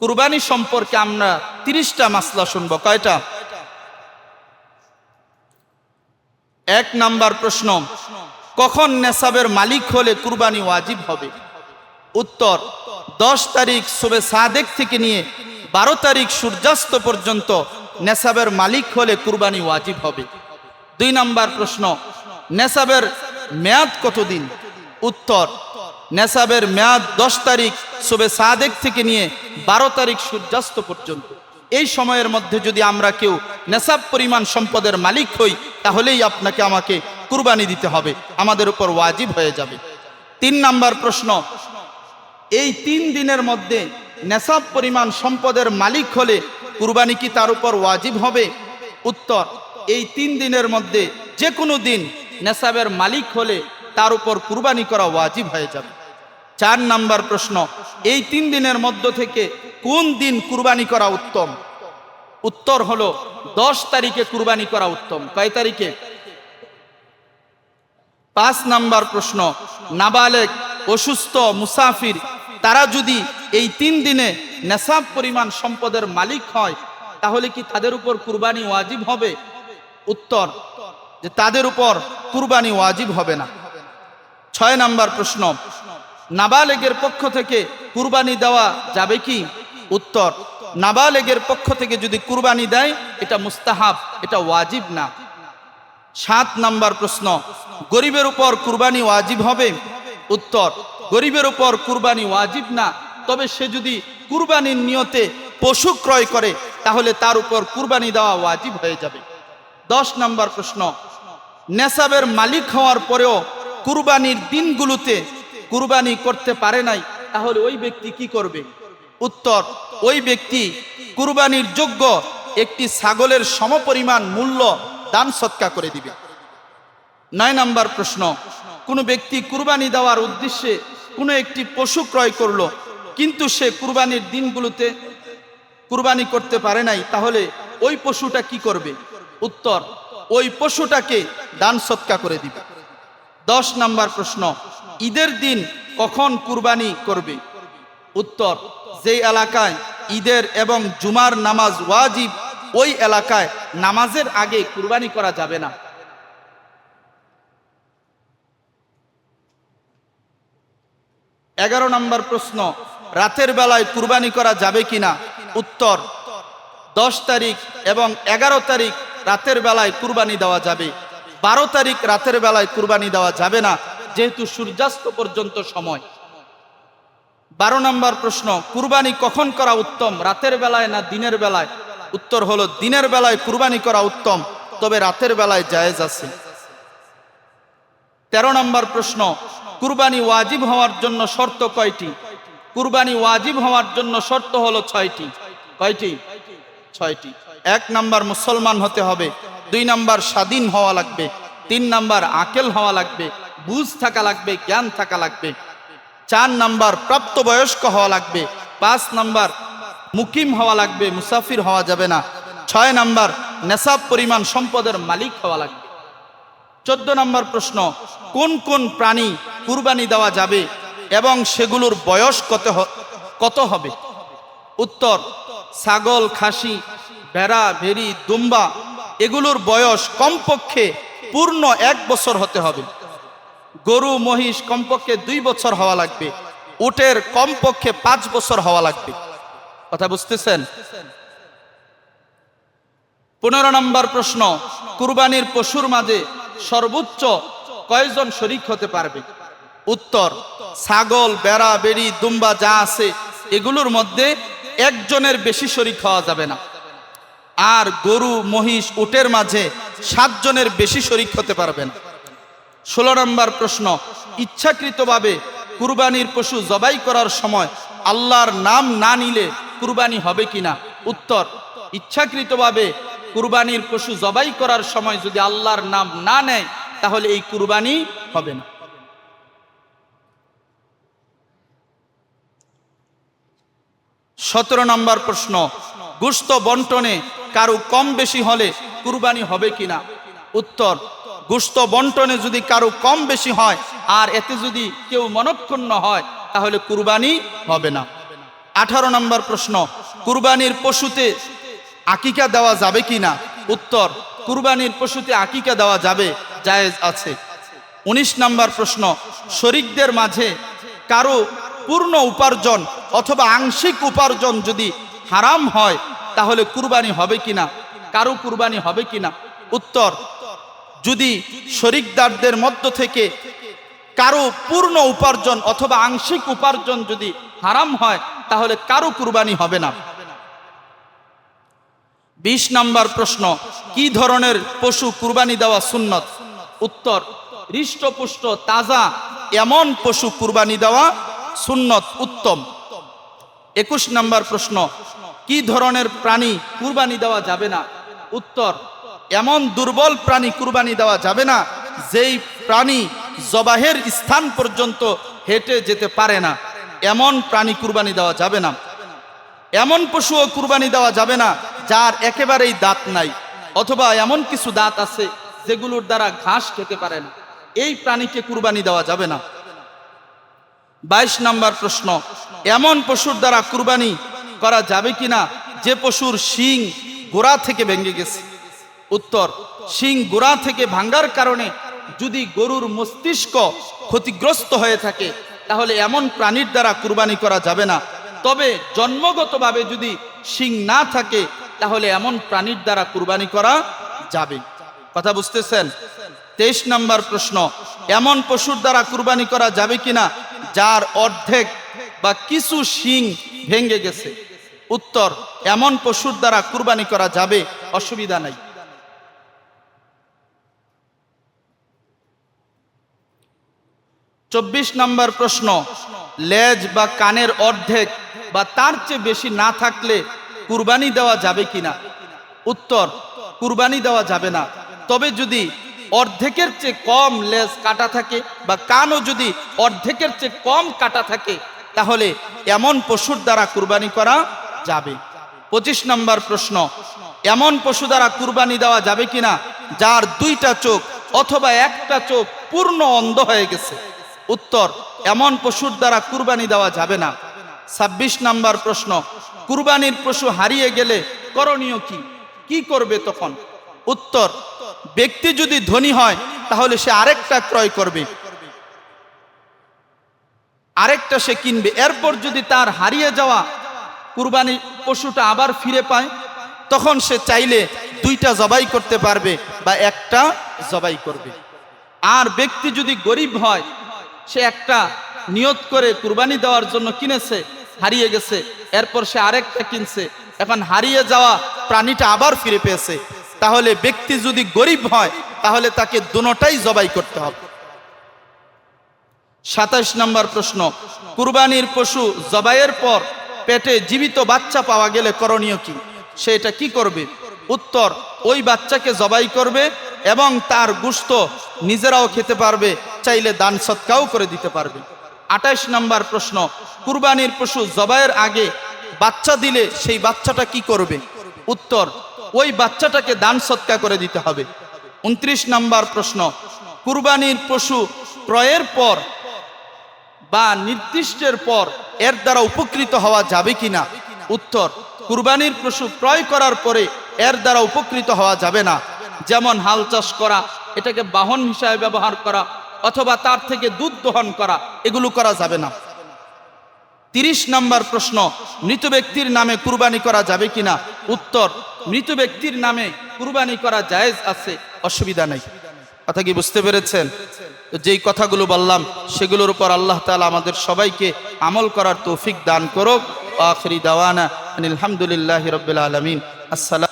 কুরবানি সম্পর্কে আমরা তিরিশটা মাসলা শুনব। কয়টা? এক নাম্বার প্রশ্ন, কখন নেসাবের মালিক হলে কুরবানি ওয়াজিব হবে? উত্তর, দশ তারিখ শুভে সাদেক থেকে নিয়ে বারো তারিখ সূর্যাস্ত পর্যন্ত নেসাবের মালিক হলে কুরবানি ওয়াজিব হবে। দুই নাম্বার প্রশ্ন, নেসাবের মেয়াদ কতদিন? উত্তর নেসাবের মেয়াদ দশ তারিখ, শুভে সাদেক থেকে নিয়ে বারো তারিখ সূর্যাস্ত পর্যন্ত। এই সময়ের মধ্যে যদি আমরা কেউ নেশাব পরিমাণ সম্পদের মালিক হই, তাহলেই আপনাকে আমাকে কুরবানি দিতে হবে। আমাদের উপর ওয়াজিব হয়ে যাবে। তিন নাম্বার প্রশ্ন, এই তিন দিনের মধ্যে নেশাব পরিমাণ সম্পদের মালিক হলে কুরবানি কি তার উপর ওয়াজিব হবে? উত্তর, এই তিন দিনের মধ্যে যে কোনো দিন নেশাবের মালিক হলে তার উপর কুরবানি করা ওয়াজিব হয়ে যাবে। চার নাম্বার প্রশ্ন, এই তিন দিনের মধ্য থেকে কোন দিন কুরবানি করা উত্তম? উত্তর হলো, দশ তারিখে কুরবানি করা উত্তম। কয় তারিখে? পাঁচ নাম্বার প্রশ্ন, নাবালেক, অসুস্থ, মুসাফির, তারা যদি এই তিন দিনে নেশাব পরিমাণ সম্পদের মালিক হয়, তাহলে কি তাদের উপর কুরবানি ওয়াজিব হবে? উত্তর, যে তাদের উপর কুরবানি ওয়াজিব হবে না। ছয় নাম্বার প্রশ্ন নাবালেগের পক্ষ থেকে কুরবানি দেওয়া যাবে কি? উত্তর, নাবালেগের পক্ষ থেকে যদি কুরবানি দেয়, এটা মুস্তাহাব, এটা ওয়াজিব না। সাত নাম্বার প্রশ্ন, গরিবের উপর কুরবানি ওয়াজিব হবে? উত্তর, গরিবের উপর কুরবানি ওয়াজিব না। তবে সে যদি কুরবানির নিয়তে পশু ক্রয় করে, তাহলে তার উপর কুরবানি দেওয়া ওয়াজিব হয়ে যাবে। দশ নাম্বার প্রশ্ন নেসাবের মালিক হওয়ার পরেও কুরবানির দিনগুলোতে কুরবানি করতে পারে নাই, তাহলে ওই ব্যক্তি কি করবে? উত্তর, ওই ব্যক্তি কুরবানির যোগ্য একটি ছাগলের সমপরিমাণ মূল্য দান সৎকা করে দিবে। নয় নাম্বার প্রশ্ন, কোনো ব্যক্তি কুরবানি দেওয়ার উদ্দেশ্যে কোনো একটি পশু ক্রয় করল, কিন্তু সে কুরবানির দিনগুলোতে কুরবানি করতে পারে নাই, তাহলে ওই পশুটা কি করবে? উত্তর, ওই পশুটাকে দান সৎকা করে দিবে। দশ নাম্বার প্রশ্ন ঈদের দিন কখন কুরবানি করবে? উত্তর যে এলাকায় ঈদের এবং জুমার নামাজ ওয়াজিব, ওই এলাকায় নামাজের আগে কুরবানি করা যাবে না। এগারো নম্বর প্রশ্ন, রাতের বেলায় কুরবানি করা যাবে কিনা? উত্তর, দশ তারিখ এবং এগারো তারিখ রাতের বেলায় কুরবানি দেওয়া যাবে। বারো তারিখ রাতের বেলায় কুরবানি দেওয়া যাবে না। যেহেতু সূর্যাস্ত পর্যন্ত সময়। বারো নম্বর প্রশ্ন, কুরবানি কখন করা উত্তম? রাতের বেলায় না দিনের বেলায়? উত্তর হলো, দিনের বেলায় কুরবানি করা উত্তম, তবে রাতের বেলায় জায়েজ আছে। তেরো নম্বর প্রশ্ন, কুরবানি ওয়াজিব হওয়ার জন্য শর্ত কয়টি? কুরবানি ওয়াজিব হওয়ার জন্য শর্ত হলো ছয়টি। কয়টি? ছয়টি। এক নাম্বার মুসলমান হতে হবে, দুই নাম্বার স্বাধীন হওয়া লাগবে, তিন নাম্বার আকেল হওয়া লাগবে বুঝ থাকা লাগবে, জ্ঞান থাকা লাগবে। চার নাম্বার, প্রাপ্তবয়স্ক হওয়া লাগবে। পাঁচ নাম্বার, মুকিম হওয়া লাগবে, মুসাফির হওয়া যাবে না। ছয় নাম্বার, নেশাব পরিমাণ সম্পদের মালিক হওয়া লাগবে। চোদ্দ নম্বর প্রশ্ন, কোন কোন প্রাণী কুরবানি দেওয়া যাবে এবং সেগুলোর বয়স কত কত হবে? উত্তর, ছাগল, খাসি, ভেড়া, ভেড়ি, দুম্বা, এগুলোর বয়স কমপক্ষে পূর্ণ এক বছর হতে হবে। গরু, মহিষ, কমপক্ষে দুই বছর হওয়া লাগবে। উটের কমপক্ষে পাঁচ বছর হওয়া লাগবে। কথা বুঝতেছেন? পনেরো নম্বর প্রশ্ন, কুরবানির পশুর মাঝে সর্বোচ্চ কয়জন শরিক হতে পারবে? উত্তর, ছাগল, বেড়া, বেড়ি, দুম্বা যা আছে, এগুলোর মধ্যে একজনের বেশি শরিক হওয়া যাবে না। আর গরু, মহিষ, উটের মাঝে সাতজনের বেশি শরিক হতে পারবে না। ষোলো নম্বর প্রশ্ন, ইচ্ছাকৃতভাবে কুরবানির পশু জবাই করার সময় আল্লাহর নাম না নিলে কুরবানি হবে কিনা? উত্তর, ইচ্ছাকৃতভাবে কুরবানির পশু জবাই করার সময় যদি আল্লাহর নাম না নেয়, তাহলে এই কুরবানি হবে না। সতেরো নম্বর প্রশ্ন গুস্ত বন্টনে কারও কম বেশি হলে কুরবানি হবে কিনা? উত্তর গুস্ত বন্টনে যদি কারও কম বেশি হয়, আর এতে যদি কেউ মনক্ষুণ্ণ হয়, তাহলে কুরবানি হবে না। আঠারো নম্বর প্রশ্ন, কুরবানির পশুতে আকিকা দেওয়া যাবে কি না? উত্তর, কুরবানির পশুতে আকিকা দেওয়া যাবে, জায়েজ আছে। উনিশ নম্বর প্রশ্ন, শরিকদের মাঝে কারও পূর্ণ উপার্জন অথবা আংশিক উপার্জন যদি হারাম হয়, তাহলে কুরবানি হবে কিনা কারও কুরবানি হবে কিনা উত্তর যদি শরিকদারদের মধ্য থেকে কারও পূর্ণ উপার্জন অথবা আংশিক উপার্জন যদি হারাম হয়, তাহলে কারও কুরবানি হবে না। বিশ নম্বর প্রশ্ন, কি ধরনের পশু কুরবানি দেওয়া সুন্নত? উত্তর, হৃষ্টপুষ্ট, তাজা, এমন পশু কুরবানি দেওয়া সুন্নত উত্তম। একুশ নম্বর প্রশ্ন, কি ধরনের প্রাণী কুরবানি দেওয়া যাবে না? উত্তর এমন দুর্বল প্রাণী কুরবানি দেওয়া যাবে না, যেই প্রাণী জবাহের স্থান পর্যন্ত হেঁটে যেতে পারে না। এমন প্রাণী কুরবানি দেওয়া যাবে না। এমন পশুও কুরবানি দেওয়া যাবে না, যার একেবারেই দাঁত নাই, অথবা এমন কিছু দাঁত আছে যেগুলোর দ্বারা ঘাস খেতে পারে না। এই প্রাণীকে কুরবানি দেওয়া যাবে না। বাইশ নম্বর প্রশ্ন, এমন পশুর দ্বারা কুরবানি করা যাবে কিনা? যে পশুর শিং গোড়া থেকে ভেঙে গেছে। উত্তর, শিং গোড়া থেকে ভাঙ্গার কারণে যদি গরুর মস্তিষ্ক ক্ষতিগ্রস্ত হয়ে থাকে, তাহলে এমন প্রাণীর দ্বারা কুরবানি করা যাবে না। তবে জন্মগতভাবে যদি শিং না থাকে, তাহলে এমন প্রাণীর দ্বারা কুরবানি করা যাবে। কথা বুঝতেছেন? তেইশ নম্বর প্রশ্ন, এমন পশুর দ্বারা কুরবানি করা যাবে কিনা, যার অর্ধেক বা কিছু শিং ভেঙে গেছে? উত্তর, এমন পশুর দ্বারা কুরবানি করা যাবে, অসুবিধা নাই। চব্বিশ নম্বর প্রশ্ন, লেজ বা কানের অর্ধেক বা তার চেয়ে বেশি না থাকলে কুরবানি দেওয়া যাবে কিনা? উত্তর, কুরবানি দেওয়া যাবে না। তবে যদি অর্ধেকের চেয়ে কম লেজ কাটা থাকে বা কানও যদি অর্ধেকের চেয়ে কম কাটা থাকে, তাহলে এমন পশুর দ্বারা কুরবানি করা যাবে। পঁচিশ নম্বর প্রশ্ন, এমন পশু দ্বারা কুরবানি দেওয়া যাবে কিনা? যার দুইটা চোখ অথবা একটা চোখ পূর্ণ অন্ধ হয়ে গেছে। উত্তর, এমন পশুর দ্বারা কুরবানি দেওয়া যাবে না। ছাব্বিশ নাম্বার প্রশ্ন, কুরবানির পশু হারিয়ে গেলে করণীয় কি? কি করবে তখন? উত্তর, ব্যক্তি যদি ধনী হয়, তাহলে সে আরেকটা ক্রয় করবে। আরেকটা সে কিনবে। এরপর যদি তার হারিয়ে যাওয়া কুরবানি পশুটা আবার ফিরে পায়, তখন সে চাইলে দুইটা জবাই করতে পারবে বা একটা জবাই করবে। আর ব্যক্তি যদি গরিব হয় সে একটা নিয়ত করে কুরবানি দেওয়ার জন্য কিনেছে, হারিয়ে গেছে। এরপর সে আরেকটা কিনছে। এখন হারিয়ে যাওয়া প্রাণীটা আবার ফিরে পেয়েছে। তাহলে ব্যক্তি যদি গরিব হয়, তাহলে তাকে দুটাই জবাই করতে হবে। সাতাশ নম্বর প্রশ্ন, কুরবানির পশু জবাইয়ের পর পেটে জীবিত বাচ্চা পাওয়া গেলে করণীয় কি? সে এটা কি করবে? উত্তর, ওই বাচ্চাকে জবাই করবে এবং তার গুস্ত নিজেরাও খেতে পারবে, চাইলে দান সৎকাও করে দিতে পারবে। আঠাশ নম্বর প্রশ্ন, কুরবানির পশু জবাইয়ের আগে বাচ্চা দিলে সেই বাচ্চাটা কি করবে? উত্তর, ওই বাচ্চাটাকে দান সৎকা করে দিতে হবে। উনত্রিশ নম্বর প্রশ্ন, কুরবানির পশু ক্রয়ের পর বা নির্দিষ্টের পর এর দ্বারা উপকৃত হওয়া যাবে কিনা? উত্তর, কুরবানির পশু ক্রয় করার পরে এর দ্বারা উপকৃত হওয়া যাবে না। যেমন হাল চাষ করা, এটাকে বাহন হিসাবে ব্যবহার করা, অথবা তার থেকে দুধ দহন করা, এগুলো করা যাবে না। তিরিশ নম্বর প্রশ্ন, মৃত ব্যক্তির নামে কুরবানি করা যাবে কিনা? উত্তর, মৃত ব্যক্তির নামে কুরবানি করা জায়েজ আছে, অসুবিধা নেই। কথা কি বুঝতে পেরেছেন? যেই কথাগুলো বললাম, সেগুলোর উপর আল্লাহ তালা আমাদের সবাইকে আমল করার তৌফিক দান করুক। আখরি দাওয়ানা আলহামদুলিল্লাহ রবিল আলমিন। আসসালাম